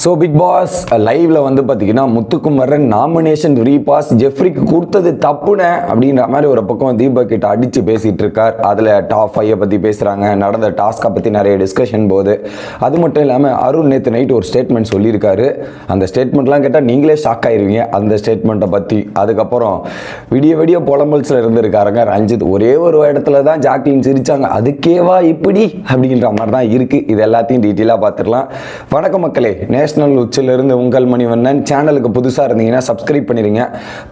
So big pass லைவ்ல வந்து பார்த்தீங்கன்னா முத்துக்குமரன் நாமினேஷன் ரீபாஸ் ஜெஃப்ரிக்கு கொடுத்தது தப்புன அப்படின்ற மாதிரி ஒரு பக்கம் தீபக் கிட்ட அடிச்சு பேசிட்டு இருக்கார். அதில் டாப் ஃபைவை பற்றி பேசுகிறாங்க நடந்த டாஸ்கை பற்றி நிறைய டிஸ்கஷன் போகுது. அது மட்டும் இல்லாமல் அருண் நேற்று நைட் ஒரு ஸ்டேட்மெண்ட் சொல்லியிருக்காரு. அந்த ஸ்டேட்மெண்ட்லாம் கேட்டால் நீங்களே ஷாக் ஆயிருவீங்க. அந்த ஸ்டேட்மெண்ட்டை பற்றி அதுக்கப்புறம் விடிய விடிய புலம்பல்ஸில் இருந்திருக்காருங்க ரஞ்சித். ஒரே ஒரு இடத்துல தான் ஜாக்லின் சிரிச்சாங்க. அதுக்கேவா இப்படி? அப்படின்ற மாதிரி தான் இருக்குது இது எல்லாத்தையும் டீட்டெயிலாக பார்த்துடலாம். வணக்கம் மக்களே. நேஷனல் உச்சிலிருந்து உங்கள் மணிவண்ணன் சேனலுக்கு புதுசாக இருந்தீங்கன்னா சப்ஸ்கிரைப் பண்ணிடுங்க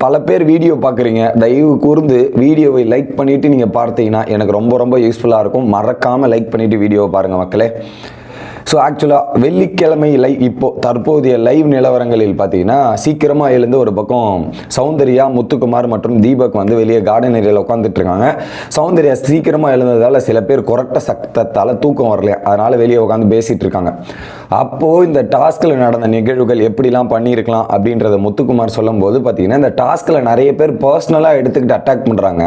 பல பேர் வீடியோ பார்க்குறீங்க தயவு கூர்ந்து வீடியோவை லைக் பண்ணிவிட்டு நீங்கள் பார்த்தீங்கன்னா எனக்கு ரொம்ப ரொம்ப யூஸ்ஃபுல்லாக இருக்கும். மறக்காமல் லைக் பண்ணிவிட்டு வீடியோவை பாருங்கள் மக்களே. ஸோ ஆக்சுவலாக வெள்ளிக்கிழமை லை இப்போ தற்போதைய லைவ் நிலவரங்களில் பார்த்தீங்கன்னா சீக்கிரமாக எழுந்து ஒரு பக்கம் சௌந்தர்யா முத்துக்குமார் மற்றும் தீபக் வந்து வெளியே கார்டன் ஏரியாவில் உட்காந்துட்டு இருக்காங்க. சௌந்தர்யா சீக்கிரமாக எழுந்ததால் சில பேர் கொரட்ட சத்தத்தால் தூக்கம் வரலையா? அதனால் வெளியே உட்காந்து பேசிகிட்டு இருக்காங்க. அப்போது இந்த டாஸ்கில் நடந்த நிகழ்வுகள் எப்படிலாம் பண்ணியிருக்கலாம் அப்படின்றத முத்துக்குமார் சொல்லும்போது பார்த்தீங்கன்னா இந்த டாஸ்கில் நிறைய பேர் பர்சனலாக எடுத்துக்கிட்டு அட்டாக் பண்ணுறாங்க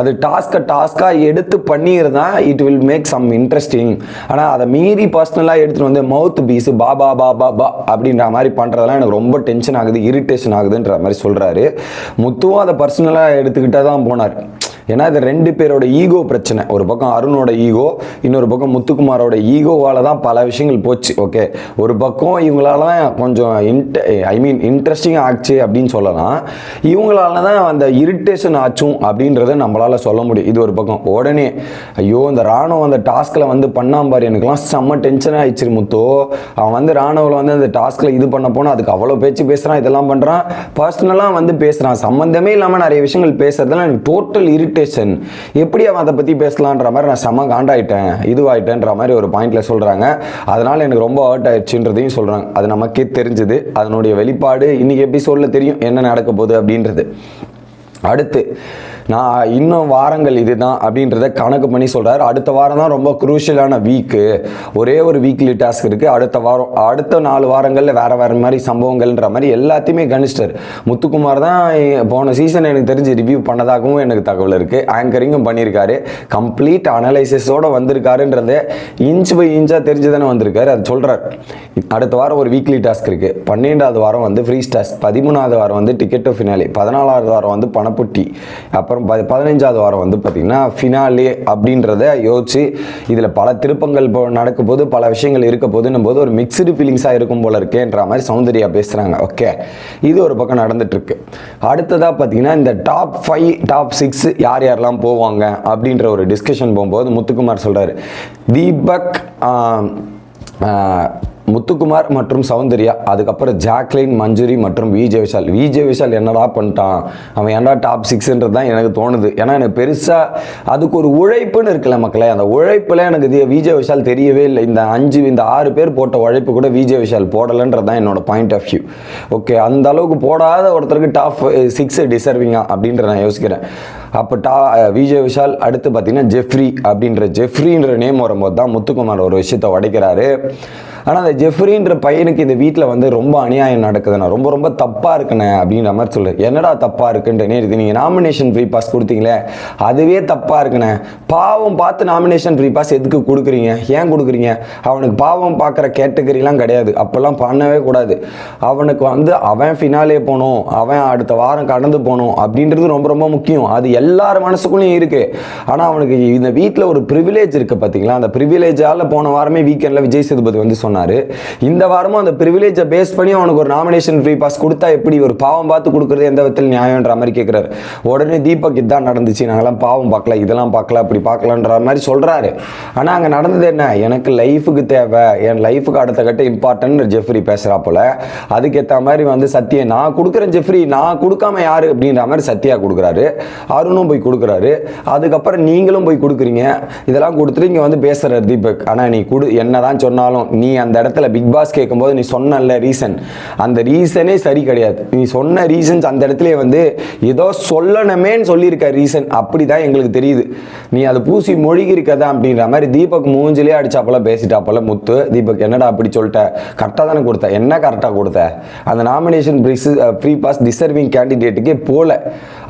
அது டாஸ்க்கை டாஸ்க்காக எடுத்து பண்ணியிருந்தால் it will make some interesting ஆனால் அதை மீறி பர்சனலாக எடுத்துகிட்டு வந்து மவுத் பீஸ் பா பா பா பா பா அப்படின்ற மாதிரி பண்ணுறதெல்லாம் எனக்கு ரொம்ப டென்ஷன் ஆகுது இரிட்டேஷன் ஆகுதுன்ற மாதிரி சொல்கிறாரு முத்துவும் அதை பர்சனலாக எடுத்துக்கிட்டே தான் போனார். ஏன்னா இது ரெண்டு பேரோட ஈகோ பிரச்சனை. ஒரு பக்கம் அருணோட ஈகோ இன்னொரு பக்கம் முத்துக்குமாரோட ஈகோவால் தான் பல விஷயங்கள் போச்சு ஓகே? ஒரு பக்கம் இவங்களால தான் கொஞ்சம் இன்ட் ஐ மீன் இன்ட்ரெஸ்டிங் ஆச்சு அப்படின்னு சொல்லலாம். இவங்களால தான் அந்த இரிட்டேஷன் ஆச்சும் அப்படின்றத நம்மளால் சொல்ல முடியும். இது ஒரு பக்கம். உடனே ஐயோ இந்த ராணுவம் அந்த டாஸ்கில் வந்து பண்ணாம்பார் எனக்குலாம் செம்ம டென்ஷன் ஆயிடுச்சு முத்தோ. அவன் வந்து ராணுவில் வந்து அந்த டாஸ்கில் இது பண்ண போனால் அதுக்கு அவ்வளோ பேச்சு பேசுகிறான் இதெல்லாம் பண்ணுறான் பர்சனலாக வந்து பேசுகிறான் சம்மந்தமே இல்லாமல் நிறைய விஷயங்கள் பேசுறதுலாம் எனக்கு டோட்டல் இரிட்டேஷன் எப்படி அவன் அதை பற்றி பேசலான்ற மாதிரி நான் செம காண்டாயிட்டேன். இதுவாயிட்டேன்ற மாதிரி ஒரு பாயிண்ட்ல சொல்கிறாங்க அதனால் எனக்கு ரொம்ப ஹர்ட் ஆயிடுச்சுன்றதையும் சொல்கிறாங்க அது நமக்கே தெரிஞ்சுது. அதனுடைய வெளிப்பாடு இன்னைக்கு எபிசோடில் தெரியும். என்ன நடக்க போகுது அப்படின்றது. அடுத்து நான் இன்னும் வாரங்கள் இதுதான் அப்படின்றத கணக்கு பண்ணி சொல்கிறார் அடுத்த வாரம் தான் ரொம்ப குரூஷியலான வீக்கு ஒரே ஒரு வீக்லி டாஸ்க் இருக்குது அடுத்த வாரம் அடுத்த நாலு வாரங்களில் வேறு வேறு மாதிரி சம்பவங்கள்ன்ற மாதிரி எல்லாத்தையுமே கணிச்சிட்டார். முத்துக்குமார் தான் போன சீசன் எனக்கு தெரிஞ்சு ரிவ்யூ பண்ணதாகவும் எனக்கு தகவல் இருக்குது ஆங்கரிங்கும் பண்ணியிருக்காரு. கம்ப்ளீட் அனலைசிஸோடு வந்திருக்காருன்றத இன்ச் பை இன்ச்சாக தெரிஞ்சு தானே வந்திருக்காரு. அது சொல்கிறார் அடுத்த வாரம் ஒரு வீக்லி டாஸ்க் இருக்குது பன்னெண்டாவது வாரம் வந்து ஃப்ரீ டாஸ்க் பதிமூணாவது வாரம் வந்து டிக்கெட் டு ஃபினாலி பதினாலாவது வாரம் வந்து பணப்புட்டி. அப்புறம் ப பதினஞ்சாவது வாரம் வந்து பார்த்திங்கன்னா ஃபினாலே அப்படின்றத யோசித்து இதில் பல திருப்பங்கள் இப்போ நடக்கும் போது பல விஷயங்கள் இருக்க போதுன்னும் போது ஒரு மிக்சடு ஃபீலிங்ஸாக இருக்கும் போல இருக்கேன்ற மாதிரி சௌந்தர்யா பேசுகிறாங்க ஓகே இது ஒரு பக்கம் நடந்துட்டுருக்கு. அடுத்ததாக பார்த்தீங்கன்னா இந்த டாப் ஃபைவ் டாப் சிக்ஸ் யார் யாரெல்லாம் போவாங்க அப்படின்ற ஒரு டிஸ்கஷன் போகும்போது முத்துக்குமார் சொல்கிறார் தீபக் முத்துக்குமார் மற்றும் சௌந்தர்யா அதுக்கப்புறம் ஜாக்லின் மஞ்சுரி மற்றும் விஜய் விஷால். விஜய் விஷால் என்னடா பண்ணிட்டான்? அவன் என்னடா டாப் சிக்ஸ்ன்றது தான் எனக்கு தோணுது. ஏன்னா எனக்கு பெருசாக அதுக்கு ஒரு உழைப்புன்னு இருக்குல்ல மக்களே அந்த உழைப்பில் எனக்கு இது விஜய் விஷால் தெரியவே இல்லை. இந்த அஞ்சு இந்த ஆறு பேர் போட்ட உழைப்பு கூட விஜய் விஷால் போடலைன்றது தான் என்னோட பாயிண்ட் ஆஃப் வியூ ஓகே அந்த அளவுக்கு போடாத ஒருத்தருக்கு டாப் சிக்ஸ் டிசர்விங்கா அப்படின்ற நான் யோசிக்கிறேன். அப்போ டா விஜய் விஷால் அடுத்து பார்த்தீங்கன்னா ஜெஃப்ரி அப்படின்ற ஜெஃப்ரின்ற நேம் வரும்போது தான் முத்துக்குமார் ஒரு விஷயத்தை உடைக்கிறாரு. ஆனால் அந்த ஜெஃப்ரின்ற பையனுக்கு இந்த வீட்டில் வந்து ரொம்ப அநியாயம் நடக்குதுண்ணா. ரொம்ப ரொம்ப தப்பாக இருக்குண்ணே அப்படின்ற மாதிரி சொல்லு. என்னடா தப்பாக இருக்குன்ட்டு நேற்று நீங்கள் நாமினேஷன் ஃப்ரீ பாஸ் கொடுத்தீங்களே அதுவே தப்பாக இருக்குண்ணே. பாவம் பார்த்து நாமினேஷன் ஃப்ரீ பாஸ் எதுக்கு கொடுக்குறீங்க? ஏன் கொடுக்குறீங்க? அவனுக்கு பாவம் பார்க்குற கேட்டகரிலாம் கிடையாது. அப்போல்லாம் பண்ணவே கூடாது. அவனுக்கு வந்து அவன் ஃபினாலே போகணும் அவன் அடுத்த வாரம் கடந்து போகணும் அப்படின்றது ரொம்ப ரொம்ப முக்கியம். அது எல்லார் மனசுக்குள்ளேயும் இருக்குது ஆனால் அவனுக்கு இந்த வீட்டில் ஒரு ப்ரிவிலேஜ் இருக்குது பார்த்தீங்களா அந்த ப்ரிவிலேஜால் போன வாரமே வீக்கெண்டில் விஜய் சேதுபதி வந்து சொன்னார். இந்த வாரமும் அந்த ப்ரிவிலேஜை பேஸ் பண்ணி அவனுக்கு ஒரு நாமினேஷன் ஃப்ரீ பாஸ் கொடுத்தா எப்படி ஒரு பாவம் பார்த்து கொடுக்குறது எந்த விதத்தில் நியாயம்ன்ற மாதிரி கேட்குறாரு உடனே தீபக் இதான் நடந்துச்சு நாங்களாம் பாவம் பார்க்கல இதெல்லாம் பார்க்கல அப்படி பார்க்கலன்ற மாதிரி சொல்கிறாரு ஆனால் அங்கே நடந்தது என்ன? எனக்கு லைஃபுக்கு தேவை என் லைஃபுக்கு அடுத்த கட்ட இம்பார்ட்டன்ட் ஜெஃப்ரி பேசுகிறா போல. அதுக்கேற்ற மாதிரி வந்து சத்தியம் நான் கொடுக்குறேன் ஜெஃப்ரி நான் கொடுக்காம யாரு? அப்படின்ற மாதிரி சத்யா கொடுக்குறாரு. அருணும் போய் கொடுக்குறாரு. அதுக்கப்புறம் நீங்களும் போய் கொடுக்குறீங்க. இதெல்லாம் கொடுத்துட்டு இங்கே வந்து பேசுகிறார் தீபக். ஆனால் நீ கொடு என்னதான் சொன்னாலும் நீ அந்த இடத்துல பிக் பாஸ் கேட்கும்போது நீ சொன்னல ரீசன் அந்த ரீசனே சரி கிடையாது. நீ சொன்ன ரீசன்ஸ் அந்த இடத்துல வந்து ஏதோ சொல்லணுமேன்னு சொல்லியிருக்க ரீசன் அப்படி தான் எங்களுக்கு தெரியுது. நீ அதை பூசி மொழிகி இருக்கதா அப்படின்ற மாதிரி தீபக் மூஞ்சிலே அடிச்சாப்போல பேசிட்டாப்போல முத்து தீபக் என்னடா அப்படி சொல்லிட்ட கரெக்டாக தானே கொடுத்த? என்ன கரெக்டாக கொடுத்த? அந்த நாமினேஷன் ப்ரீ பாஸ் டிசர்விங் கேண்டிடேட்டுக்கே போல.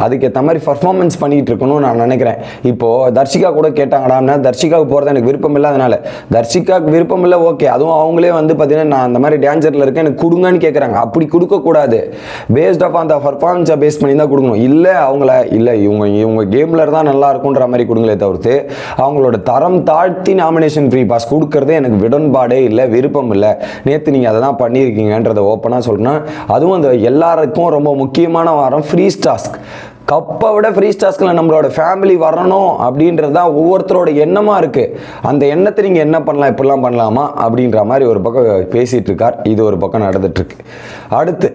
அதுக்கேற்ற மாதிரி பர்ஃபார்மன்ஸ் பேலன்ஸ் பண்ணிகிட்டு இருக்கணும்னு நான் நினைக்கிறேன். இப்போது தர்ஷிகா கூட கேட்டாங்கடாம்னா தர்ஷிகாவுக்கு போகிறது எனக்கு விருப்பம் இல்லாதனால தர்ஷிகாவுக்கு விருப்பம் இல்லை ஓகே. அதுவும் அவங்களே வந்து பார்த்தீங்கன்னா நான் அந்த மாதிரி டேஞ்சரில் இருக்கேன் எனக்கு கொடுங்கன்னு கேட்குறாங்க அப்படி கொடுக்கக்கூடாது. பேஸ்ட் ஆஃப் அந்த பர்ஃபார்மன்ஸை பேஸ் பண்ணி தான் கொடுக்கணும். இல்லை அவங்கள இல்லை இவங்க இவங்க கேமில் தான் நல்லா இருக்குன்ற மாதிரி கொடுங்களே தவிர்த்து அவங்களோட தரம் தாழ்த்தி நாமினேஷன் ஃப்ரீ பாஸ் கொடுக்கறதே எனக்கு விடன்பாடே இல்லை விருப்பம் இல்லை. நேற்று நீங்கள் அதை தான் பண்ணியிருக்கீங்கன்றதை ஓப்பனாக சொல்லணும் அதுவும் அந்த எல்லாருக்கும் ரொம்ப முக்கியமான வாரம் ஃப்ரீ டாஸ்க் கப்பை விட ஃப்ரீ டாஸ்கில் நம்மளோட ஃபேமிலி வரணும் அப்படின்றது தான் ஒவ்வொருத்தரோட எண்ணமாக இருக்குது அந்த எண்ணத்தை நீங்கள் என்ன பண்ணலாம் இப்படிலாம் பண்ணலாமா அப்படின்ற மாதிரி ஒரு பக்கம் பேசிகிட்டு இருக்கார். இது ஒரு பக்கம் நடந்துட்டுருக்கு அடுத்து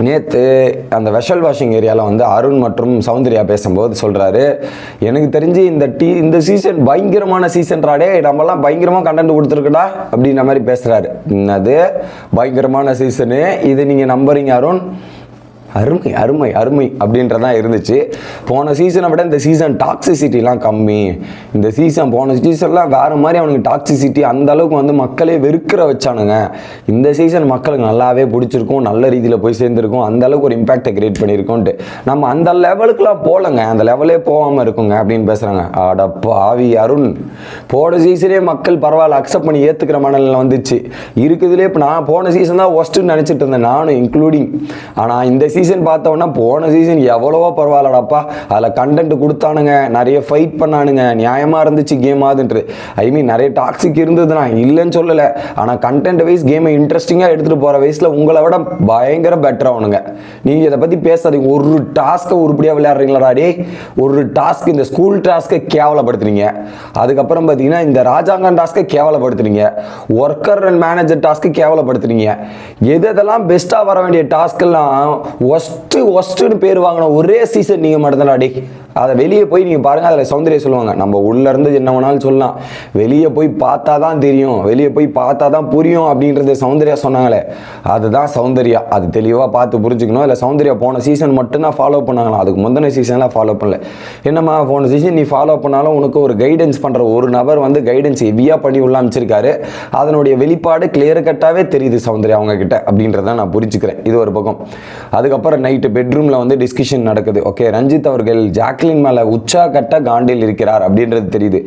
நேற்று அந்த வெஷல் வாஷிங் ஏரியாவில் வந்து அருண் மற்றும் சௌந்தர்யா பேசும்போது சொல்கிறாரு எனக்கு தெரிஞ்சு இந்த டீ இந்த சீசன் பயங்கரமான சீசன்றாடே நம்மலாம் பயங்கரமாக கண்டென்ட் கொடுத்துருக்கடா அப்படின்ற மாதிரி பேசுகிறாரு அது பயங்கரமான சீசனு இது நீங்கள் நம்புறீங்க அருண்? அருமை அருமை அருமை அப்படின்றதான் இருந்துச்சு. போன சீசனை விட இந்த சீசன் டாக்ஸிசிட்டிலாம் கம்மி. இந்த சீசன் போன சீசன்லாம் வேறு மாதிரி அவனுக்கு டாக்ஸிசிட்டி அந்த அளவுக்கு வந்து மக்களே வெறுக்கிற வச்சானுங்க. இந்த சீசன் மக்களுக்கு நல்லாவே பிடிச்சிருக்கும் நல்ல ரீதியில் போய் சேர்ந்துருக்கும் அந்த அளவுக்கு ஒரு இம்பாக்டை கிரியேட் பண்ணியிருக்கோன்ட்டு. நம்ம அந்த லெவலுக்குலாம் போகலங்க அந்த லெவலே போகாமல் இருக்குங்க அப்படின்னு பேசுகிறாங்க அடப்பா ஆவி அருண். போன சீசனே மக்கள் பரவாயில்ல அக்செப்ட் பண்ணி ஏற்றுக்கிற மனநிலை வந்துச்சு. இருக்குதுலே இப்போ நான் போன சீசன் தான் ஒஸ்ட்டுன்னு நினச்சிட்டு இருந்தேன் நானும் இன்க்ளூடிங் ஆனால் இந்த சீசன் பார்த்தோன்னா போன சீசன் எவ்வளவோ பரவாயில்லடாப்பா. அதில் கண்டென்ட் கொடுத்தானுங்க நிறைய ஃபைட் பண்ணானுங்க. நியாயமாக இருந்துச்சு கேம் ஆகுதுன்ட்டு ஐ மீன் நிறைய டாக்ஸிக் இருந்ததுண்ணா இல்லைன்னு சொல்லலை. ஆனால் கண்டென்ட் வைஸ் கேமை இன்ட்ரெஸ்டிங்காக எடுத்துகிட்டு போகிற வயசில் உங்களை விட பயங்கர பெட்டர் ஆகணுங்க நீங்கள் இதை பற்றி பேசாதீங்க. ஒரு டாஸ்க்கை உருப்படியாக விளையாடுறீங்களா டே ஒரு டாஸ்க் இந்த ஸ்கூல் டாஸ்க்கை கேவலப்படுத்துறீங்க. அதுக்கப்புறம் பார்த்தீங்கன்னா இந்த ராஜாங்கம் டாஸ்க்கை கேவலப்படுத்துறீங்க. ஒர்க்கர் அண்ட் மேனேஜர் டாஸ்க்கு கேவலப்படுத்துறீங்க. எது எதெல்லாம் பெஸ்ட்டாக வர வேண்டிய டாஸ்க்கெல்லாம் ஒஸ்ட்டு ஒஸ்ட்டுன்னு பேர் வாங்கின ஒரே சீசன் நீங்கள் மட்டும்தான் அடி அதை வெளியே போய் நீங்கள் பாருங்கள் அதில் சௌந்தர்யா சொல்லுவாங்க. நம்ம உள்ளேருந்து என்ன வேணாலும் சொல்லலாம். வெளியே போய் பார்த்தா தான் தெரியும். வெளியே போய் பார்த்தா தான் புரியும் அப்படின்றது சௌந்தர்யா சொன்னாங்களே. அதுதான் சௌந்தர்யா. அது தெளிவாக பார்த்து புரிஞ்சுக்கணும். இல்லை சௌந்தர்யா போன சீசன் மட்டும்தான் ஃபாலோ பண்ணாங்களாம். அதுக்கு முந்தின சீசன்லாம் ஃபாலோ பண்ணல. என்னம்மா போன சீசன் நீ ஃபாலோ பண்ணாலும் உனக்கு ஒரு கைடன்ஸ் பண்ணுற ஒரு நபர் வந்து கைடன்ஸ் ஹெவியாக பண்ணி உள்ள அமைச்சிருக்காரு அதனுடைய வெளிப்பாடு கிளியர் கட்டாகவே தெரியுது சௌந்தர்யா அவங்கக்கிட்ட அப்படின்றத நான் புரிஞ்சுக்கிறேன். இது ஒரு பக்கம். அதுக்கப்புறம் நைட்டு பெட்ரூமில் வந்து டிஸ்கஷன் நடக்குது. ஓகே ரஞ்சித் அவர்கள் ஜாக்லின் மேலே உச்சா கட்ட காண்டில் இருக்கிறார் அப்படின்றது தெரியுது.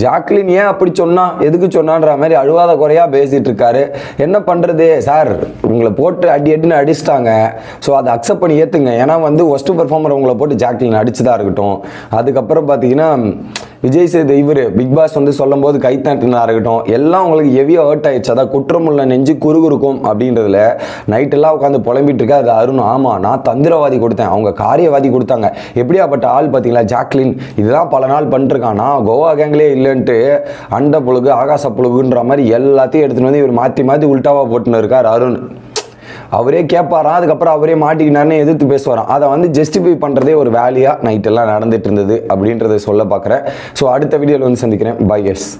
ஜாக்லின் ஏன் அப்படி சொன்னா? எதுக்கு சொன்னான்ற மாதிரி அழுவாத குறையா பேசிட்டு இருக்காரு. என்ன பண்றது? சார் உங்களை போட்டு அடி அடின்னு அடிச்சிட்டாங்க. ஸோ அதை அக்செப்ட் பண்ணி ஏத்துங்க. ஏன்னா வந்து ஒஸ்ட் பெர்ஃபார்மர் உங்களை போட்டு ஜாக்லின் அடிச்சுதான் இருக்கட்டும். அதுக்கப்புறம் பார்த்தீங்கன்னா விஜய் சேது இவர். பிக் பாஸ் வந்து சொல்லும் போது கைத்தாட்டினா இருக்கட்டும் எல்லாம் உங்களுக்கு ஹெவியாக ஹர்ட் ஆயிடுச்சு. அதான் குற்றமுள்ள நெஞ்சு குறுகுறுக்கும் அப்படின்றதுல நைட்டெல்லாம் உட்காந்து புலம்பிட்டு இருக்கா அது அருண். ஆமாம் நான் தந்திரவாதி கொடுத்தேன். அவங்க காரியவாதி கொடுத்தாங்க. எப்படியாப்பட்ட ஆள் பார்த்தீங்களா? ஜாக்லின். இதுதான் பல நாள் பண்ணிருக்கான். நான் கோவா கேங்லேயே இல்லைன்ட்டு அண்ட புழுகு ஆகாச புழுகுன்ற மாதிரி எல்லாத்தையும் எடுத்துன்னு வந்து இவர் மாற்றி மாற்றி உல்ட்டாவாக போட்டுன்னு இருக்கார் அருண். அவரே கேட்பாராம் அதுக்கப்புறம் அவரே மாட்டிக்கினாருன்னு எதிர்த்து பேசுவாராம். அதை வந்து ஜஸ்டிஃபை பண்ணுறதே ஒரு வேலையாக நைட்டெல்லாம் நடந்துட்டு இருந்தது அப்படின்றத சொல்ல பார்க்குறேன். ஸோ அடுத்த வீடியோவில் வந்து சந்திக்கிறேன். By S